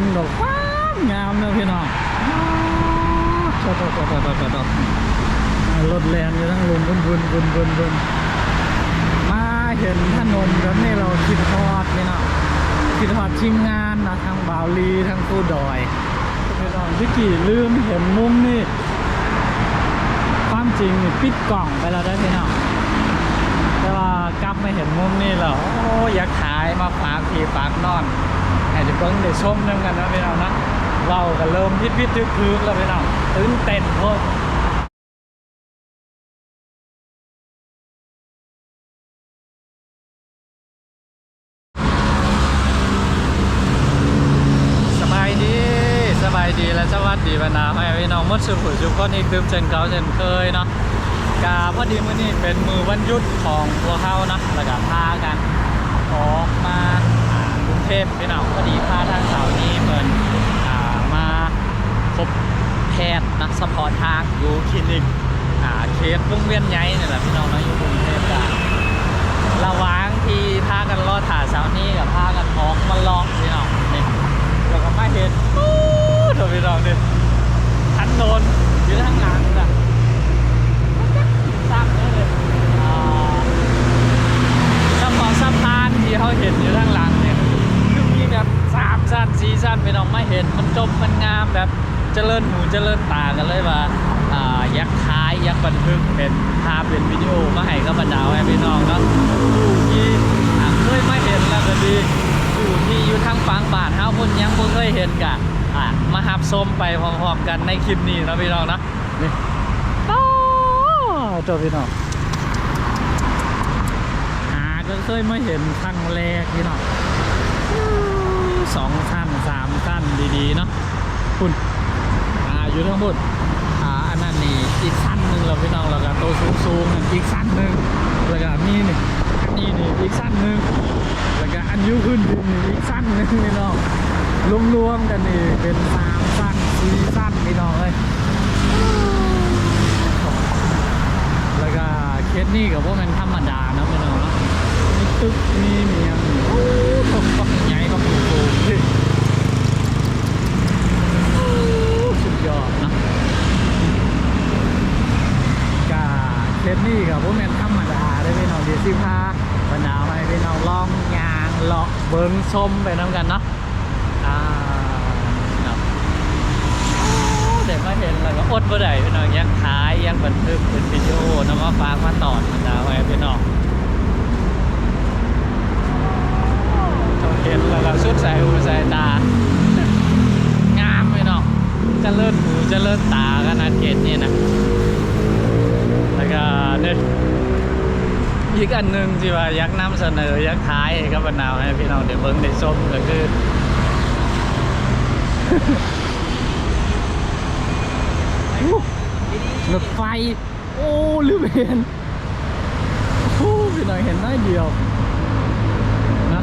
นดอกว้างงามเนอะพี่น้องชอบชอบชอบชอบชอบชอรถแลนอยู่ทั้งลุมบุนบุนบุนบุนบุนมาเห็นถนนแบบนี้เราคิดทอดพี่น้องคิดทอดทีมงานนะทั้งบาวลีทั้งผู้ดอยพี่น้องพี่กี่ลืมเห็นมุมนี่ความจริงนี่ปิดกล่องไปแล้วได้พี่น้องแต่ว่ากลับไม่เห็นมุมนี่แล้วโอ้อยากขายมาฝากพี่ฝากนอน ให้ได้เบิ้งได้ชมนึงกันนะพี่น้องนะเราก็เริ่มพิดพิดทึกทึกแล้วพี่น้องตื่นเต้นโคตรสบายดีสบายดีและสวัสดีบรรดาพ่อแม่พี่น้องมดสุขุสุขคนอีกคือเช่นเก่าเช่นเคยเนาะกาพอดีมื้อนี้เป็นมือวันยุดของพวกเขานะแล้วก็พากันออกมา ทพพี่น้องพอดีพาทางสาวนี้เหมือนมาพบแพทย์นักสปอร์ตทางอยู่คลินิกเคสวงเวียนใหญ่นี่แหละพี่น้องเนาะอยู่กรุงเทพกันระหว่างที่พากันรอถ่าสาวนี้กับพากันออกมาลองพี่น้องนี่แล้วก็มาเห็นอู้เถอะพี่น้องนี่ยทันโดนอยู่ทางหลังน่ะสร้างเยอะเลยสะพานที่เขาเห็นอยู่ข้างหลังเนี่ยคือมีแบบ สามสั้นสี่สั้นไปน้องไม่เห็นมันจบมันงามแบบเจริญหูเจริญตากันเลยว่าอ่ายักษ์ท้ายยักษ์บันทึกเป็นภาพเป็นวิดีโอมาให้กับบรรดาให้พี่น้องเนาะอยู่ที่อ่าเคยไม่เห็นแล้วก็ดีอยู่ที่อยู่ทางฝั่งบ้านเฮาคนยังบ่เคยเห็นกะอะมาหับชมไปพร้อมๆกันในคลิปนี้เนาะพี่น้องเนาะนี่อ้าวเจ้าพี่น้องหาก็เคยมาเห็นครั้งแรกพี่น้องอู้ สองสั้นสามสั้นดีๆเนาะคุณอ่าอยู่ทั้งหมดอ่าอันนั้นนี่อีกสั้นหนึ่งเราพี่น้องแล้วก็โตวสูงๆนั่นอีกสั้นหนึ่งแล้วก็นี่นี่อันนี้นี่อีกสั้นหนึ่งแล้วก็อันอยุขึ้นนนี่อีกสั้นหนึ่งพี่น้องรวมๆกันนี่เป็นสามสั้นสี่สั้นพี่น้องเลยแล้วก็เคสนี่กับพวกมันธรรมดานะพี่น้องเนาะมีตึกมีเมียงโอ้ตกปักใหญ่ปักโกงที่โอ้สุดยอดเนาะกาเคสนี่กับพวกมันธรรมดาได้พี่น้องเดี๋ยวสิพาบรรดาไปพี่น้องลองยางเลาะเบิ้ง ชมไปน้ำกันเนาะอ่าเนาะเด็กมาเห็นแล้วก็อดบ่ได้พี่น้องยังขายยังบันทึกเป็นวิดีโอนะมาฝากมาตอดดาวไว้พี่น้องเห็นแล้วก็สุดสายหูสายตางามพี่น้องจะเลิศหูจะเลิศตาขนาดเกตนี่นะ อีกอันหนึ่งที่ว่าอยากนำเสนออยากขายให้กับบรรดาให้พี่น้องเดี๋ยวเบิ่งได้ชมก็คือรถไฟ โอ้ลืมเห็นโอ้พี่หน่อยเห็นน้อยเดียวนะ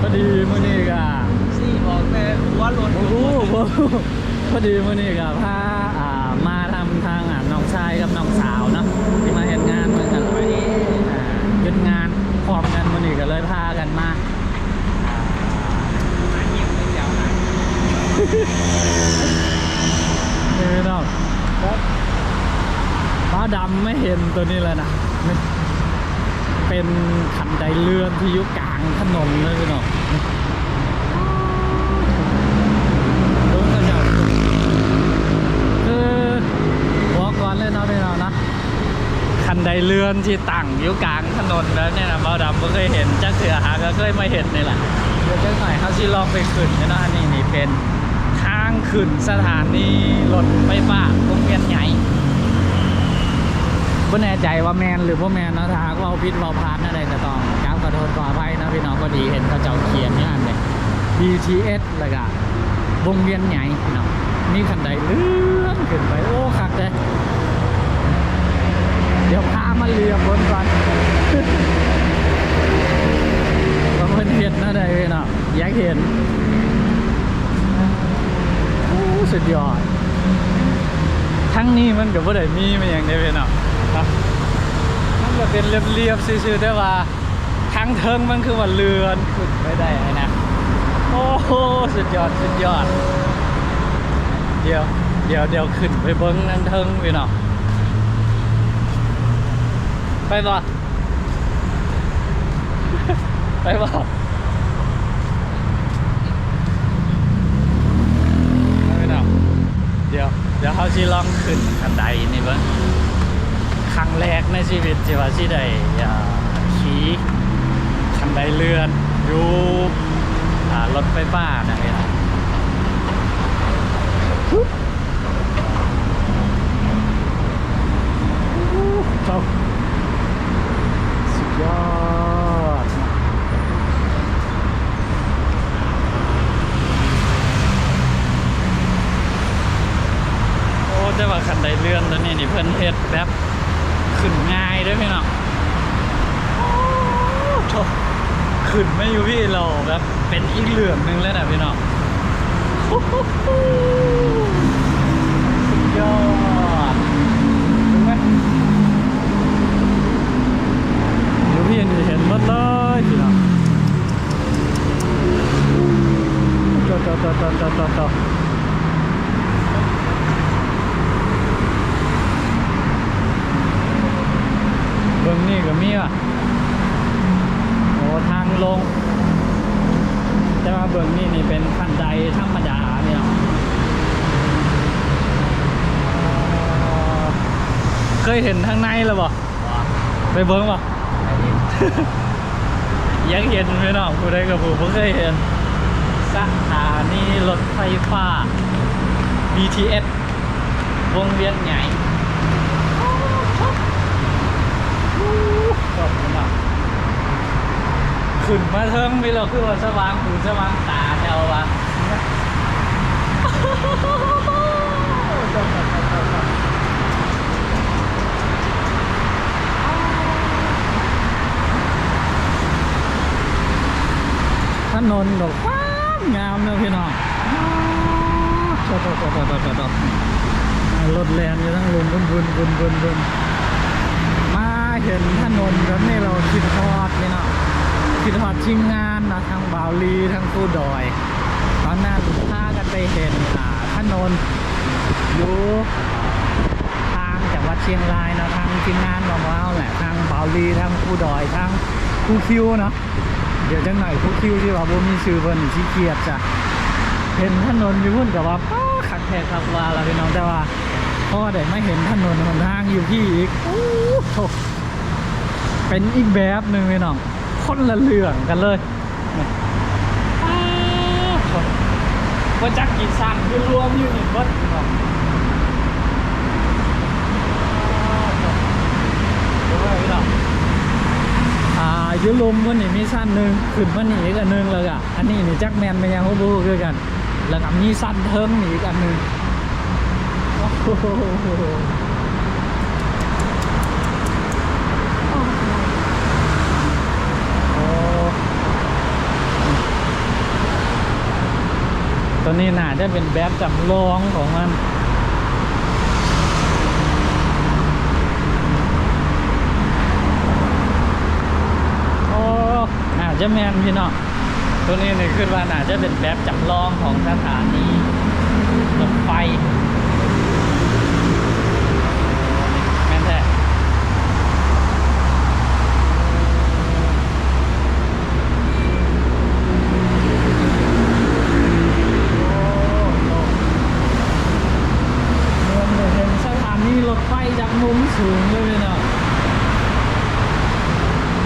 พอดีมื่อนี้ก็สี่บอกแต่หัวรถโอ้โหพอดีมื่อนี้ก็พาอ่ามาทำทางอะน้ อ่าเป็นงานพร้อมกันมันอนี้ก็เลยพากันมาเงียบไม่ยาวนะนี่พี่น้องฟ้าดำไม่เห็นตัวนี้เลยนะเป็นขันไดเลื่อนที่อยู่กลางถนนเลยพี่น้องนี่ดูเขาจะคือบอกก่อนเลยเนาะพี่น้องนะคัน ไดเลื่อนที่ตั้งอยู่กลางถนนแล้วเนี่ยนะเบาดำไม่เคยเห็นจักเสือหาก็เคยไม่เห็นนี่แหละเดี๋ยวจักหน่อยเขาสิลองไปขึ้นนะนาะอันนี้นี่เป็นทางขึ้นสถานีรถไฟฟ้าวงเวียนใหญ่ก็แน่ใจว่าแมนหรือว่าแมนนะถ้าหากว่าพิษเราพลาดอะไรก็ต้องกราบขอโทษขออภัยนะพี่น้องพอดีเห็นเขาเจ้าเขียนอย่างนั้นเลย BTS แล้วก็วงเวียนใหญ่พี่น้องมีคันใดเลื่อนขึ้นไปโอ้คักเลย ดี๋ยวพามาเรียบบนก่อนว่าเพิ่นเห็นนะได้พี่น้องอยากเห็นโอ้สุดยอด ทั้งนี้มันกับว่าได้มีมาอย่างเดียเนาะมันก็เป็นเรียบๆซื่อๆได้ว่าทั้งเทิงมันคือว่าเรือนขึ้นไปได้นะโอ้โหสุดยอดสุดยอด เดี๋ยวเดี๋ยวเดี๋ยวขึ้นไปเบิ้งนั่นเทิงพี่น้อง ไปบ่ไปบ่ไปพี่น้เดี๋ยว เดี๋ยวเขาสิลองขึ้นกันไดนี่เบิ้งครั้งแรกในชีวิตที่ว่าสิได้อ่าขี่คันไดเลื่อนอยู่รถไฟฟ้านะพี่น้อง ครับสุดยอดโอ้แต่ว่าคันไดเลื่อนตัวนี้นี่เพิ่นเฮ็ดแบบขึ้นง่ายเด้วยพี่น้องโอ้โถขึ้นไม่อยู่พี่เรา แบบเป็นอีกเหลืองนึงเลยนะพี่น้องสุดยอดถึงไหมเดี๋ยวพี่นี่เห็นหมดเลยพี่น้องต่อต่อต่อต่อต่อต่อต่อเบื้องนี่ก็มีอะโอ้ทางลง ว่าเบื้องนี่นี่เป็นขั้นไดธรรมดาเนี่ยอ๋อเคยเห็นทางในแล้วบ่ไปเบิ้งบ่ยังเห็นไหมน้องผู้ใดกับผู้บ่เคยเห็นสถานีรถไฟฟ้า BTS วงเวียนใหญ่ขอบคุณมาก ขึ้นมาเทิงพี่เราคือว่าสว่างหูสว่างตาแถววะถนนดอกฟ้างามเลยพี่น้องตอดตอดตอดตอดตอดรถแลนอยู่ทั้งลุมบุนบุนบุนบุนบุนมาเห็นถนนแบบนี้เราคิดฮอดพี่น้อง คิดฮอดทีมงานนะทั้งบาวลีทั้งตู้ดอย ตอนนั้นพากันไปเห็นอ่าถนนอยู่ทางจากวัดเชียงรายนะทางทีมงานของเราแหละทางบาวลีทางผู้ดอยทางผู้คิวเนาะเดี๋ยวจังหน่อยผู้คิวที่ว่าบ่มีชื่อเพิ่นที่เกียดจ้ะเห็นถนนอยู่พุ่นกับว่าป้าขักแท้ขักว่าเราพี่น้องแต่ว่าพ่อได้มาเห็นถนนหนทางอยู่ที่อีกโอ้โหเป็นอีกแบบหนึ่งพี่น้อง คนละเรื่องกันเลยว่าจักกี่สั่งคือรวมอยู่นี่เบิดเนาะดูไว้พี่น้องอ่าอยุลุมวันนี้มีสั้นหนึ่งขึ้นวันนี้อีกอันหนึ่งเลยอะอันนี้นี่จักแมนไปยังฮู้บูคือกัน แล้วก็มีสั้นเทิงนี่อีกอันหนึ่งโอ้โหโอ้ ตัวนี้น่าจะเป็นแบบจำลองของมันโอ้น่าจะแมนพี่เนาะตัวนี้นี่ขึ้นว่าน่าจะเป็นแบบจำลองของสถานีรถไฟแม่นแท้โอ้โหเห็นสถานีรถไฟ จากมุมสูงเลยเนาะ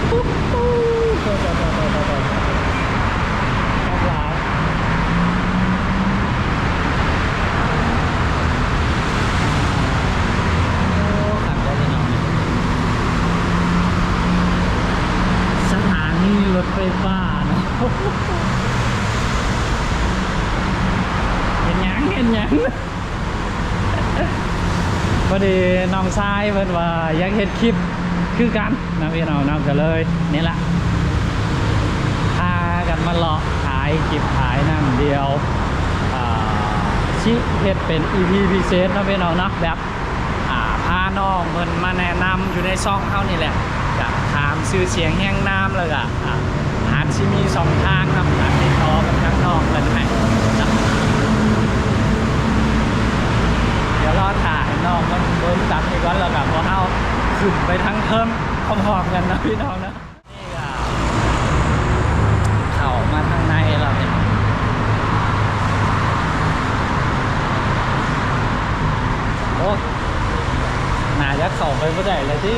ปุ๊บปุ๊บต่อต่อต่อต่อต่อต่อหลานโอ้ขับได้เลยเนาะสถานีรถไฟฟ้านะเห็นยังเห็นยัง พอดีน้องชายเพิ่นว่าอยากเฮ็ดคลิปคือกันนะพี่น้องนำกันเลยนี่แหละพากันมาเลาะขายจิบขายนั่งเดียวชิเฮ็ดเป็น EP พิเศษนะพี่น้องนะแบบพาน้องเพิ่นมาแนะนำอยู่ในซ่องเฮานี่แหละจะถามชื่อเสียงแห่งน้ำแล้วก็อ่าหา สิมีสองทางครับทางติดต่อกับทางนอกและทางนะเดี๋ยวรอถ่ายน้องมันเบิ้มตัดอีกวันแล้วกับพวกเขาขึ้นไปทั้งเทิมพร้อมๆกันนะพี่น้องนะนี่ก็เข้ามาทางในแล้วเนี่ย โอ้น่าจะเข่าไปเมื่อไหร่เลยที่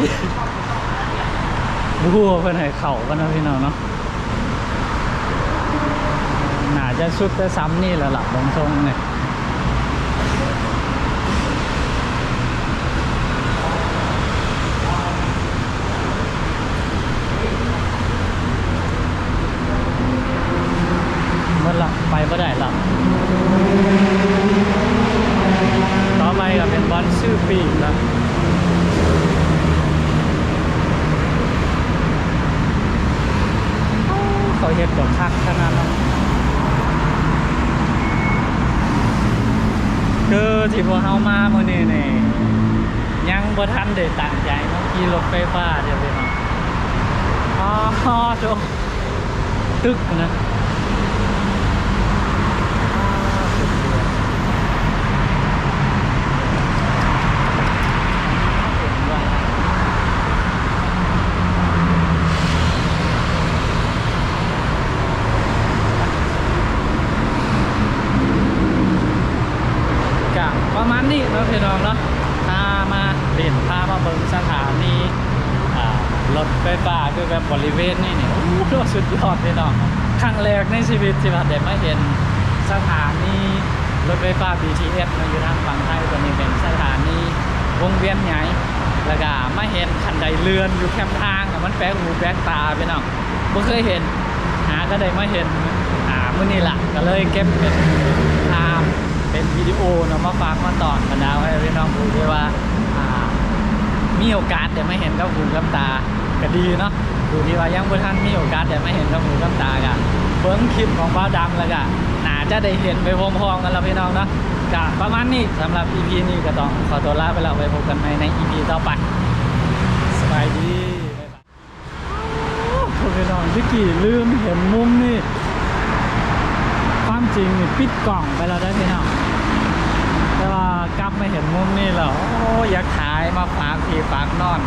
ดูว่าเพื่อนให้เข่ากันนะพี่น้องเนาะหนาจะชุดแต่ซ้ำนี่แหละหลับบงทรงเนี่ยเมื่อหลับไปเมื่อไหร่หลับต่อไปก็เป็นบอลชื่อปีกแล้ว เขาเห็ดกับคักขนาดนั้นคือที่พวกเฮามาเมื่อนี้นี่ยังบ่ทันได้ตั้งใจเนาขี่รถไฟฟ้าเดี๋ยวไปเนาะอ๋อโจตึกนะอ่าสุดยอด กะประมาณนี้เนาะพี่น้องเนาะพามาเด่นพามาเบิ่งสถานีอ่ารถไฟฟ้าคือแบบบริเวณนี่เนี่ยโอ้โหสุดยอดพี่น้องครั้งแรก ในชีวิตที่ว่าได้มาเห็นสถานีรถไฟฟ้า BTS มาอยู่ทางฝั่งไทยตัวนี้เป็นสถานีวงเวียนใหญ่แล้วก็มาเห็นคันไดเรือนอยู่แคมทางมันแปลกหูแปลกตาพี่น้องบ่เคยเห็นหาก็ได้มาเห็นอ่ามื้อนี้ละก็เลยเก็บเป็นภาพเป็นวิดีโอเนาะมาฝากมาตอนบรรดาไว้พี่น้องดูด้วยว่าอ่ามีโอกาสเดี๋ยวไม่เห็นกับหูกับตาก็ดีเนาะดูที่ว่ายังบ่ทันมีโอกาสเดี๋ยวไม่เห็นกับหูกับตากัน เบิ่งคลิปของบ้าดำแล้วก็น่าจะได้เห็นไปพร้อมๆกันแล้วพี่น้องเนาะก็ประมาณนี้สำหรับ EP นี้ก็ต้องขอตัวลาไปแล้วไว้พบกันใหม่ใน EP ต่อไปสบายดีโอ้พี่น้องที่กี่ลืมเห็นมุมนี่ความจริงนี่ปิดกล่องไปแล้วได้พี่น้องแต่ว่ากลับมาเห็นมุมนี่แล้วโอ้อยากขายมาฝากพี่ฝากนอน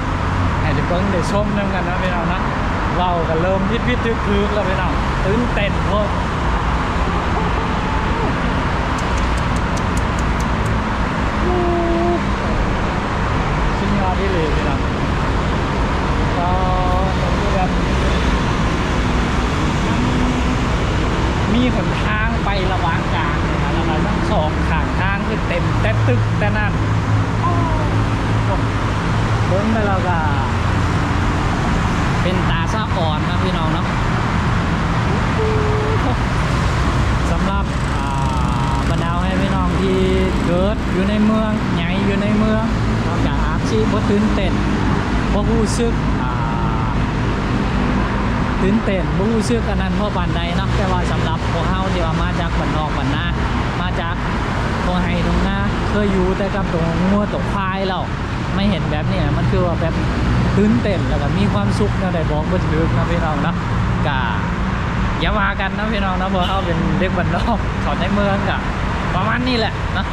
ให้ได้เบิ้งได้ชมนำกันนะพี่น้องนะเว้ากันเริ่มพิดพิดทึกทึกแล้วพี่น้อง ตื่นเต้นโพดชิ้นยอดที่เลยพี่น้องก็ต้องคือแบบมีหนทางไประหว่างกลางเลยนะแล้วก็ทั้งสองข้างทางคือเต็มแต่ตึกแต่นั่นเบิ้งไปแล้วก็เป็นตาซาอ่อนนะพี่น้องเนาะสำหรับอ่าบรร ดาให้พี่น้องที่เกิดอยู่ในเมืองใหญ่อยู่ในเมืองนอกจากอาชีพบ่ตื่นเต้นบ่รู้สึกอ่าตื่นเต้นบรู้สึกอันนั้นเพราะบันใดเนาะแต่ว่าสำหรับพวกเฮาที่ว่ามาจากบ้านนอกบ้านนามาจากตรงไฮตรงหน้าเคยอยู่แต่กับตรงงัวตกควายแล้วไม่เห็นแบบนี้มันคือว่าแบบตื่นเต้นแล้วก็มีความสุขนะได้บอกบ่ถึกนะพี่น้องเนาะกะอย่ามากันนะพี่น้องนะเพราะเฮาเป็นเด็กบ้านนอกเขาในเมืองกะ ประมาณนี้แหละนะ